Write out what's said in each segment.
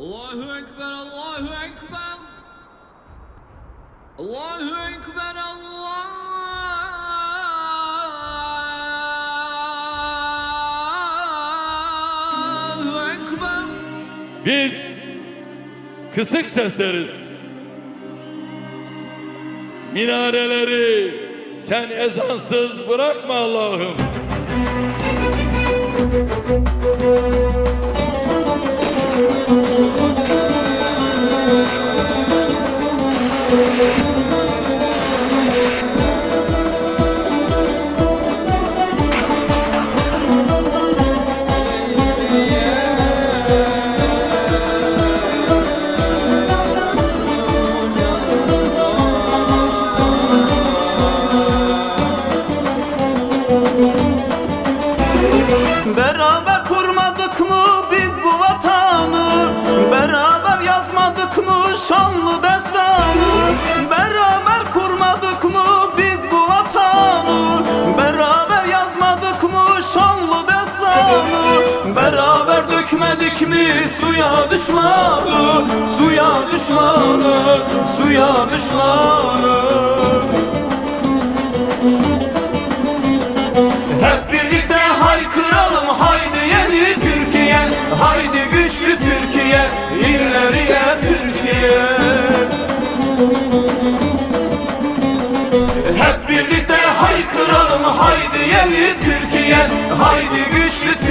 Allahu Ekber, Allahu Ekber. Allahu Ekber, Allahu Ekber. Biz kısık sesleriz. Minareleri sen ezansız bırakma Allah'ım. Beraber kurmadık mı şanlı destanı Beraber kurmadık mı biz bu vatanı? Beraber yazmadık mı şanlı destanı? Beraber dökmedik mi suya düşmanı? Suya düşmanı, suya düşmanı güçlü Türkiye ileriye Türkiye. Hep birlikte haykıralım haydi yeni Türkiye. Haydi güçlü Türkiye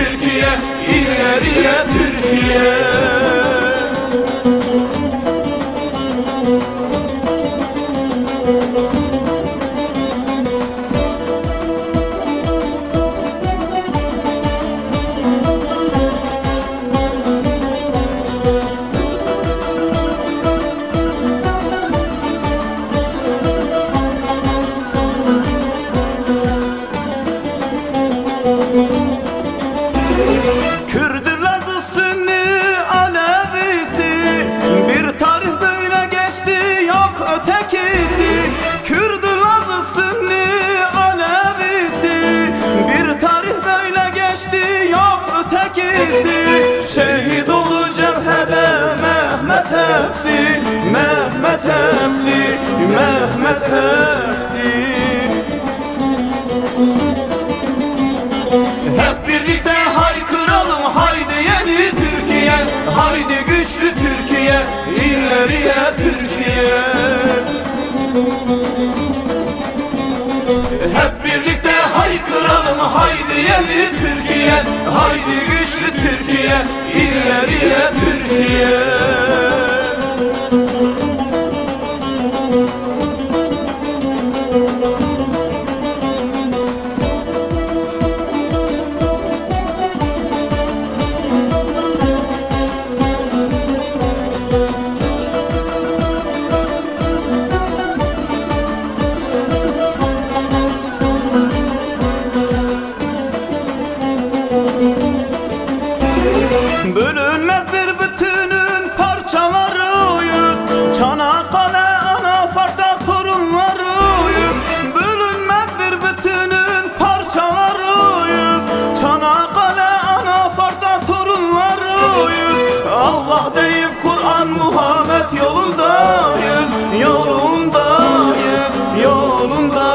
ötekisi Kürdü Lazı Sünni Alevisi. Bir tarih böyle geçti yok ötekisi. Şehit oldu cephede Mehmet hepsi Mehmet hepsi Mehmet hepsi Hep birlikte haykıralım haydi yeni Türkiye. Haydi güçlü Türkiye ileriye Türkiye yolundayız. Allah deyip Kur'an Muhammed yolundayız. Yolundayız, yolundayız.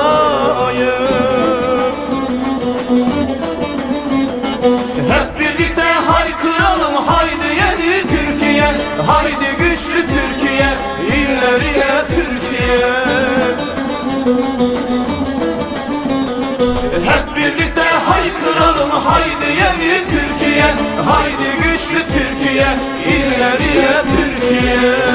Hep birlikte haykıralım haydi yeni Türkiye. Haydi güçlü Türkiye, ileriye Türkiye. Hep birlikte Hay haykıralım haydi yeni Türkiye. Haydi güçlü Türkiye ileriye Türkiye.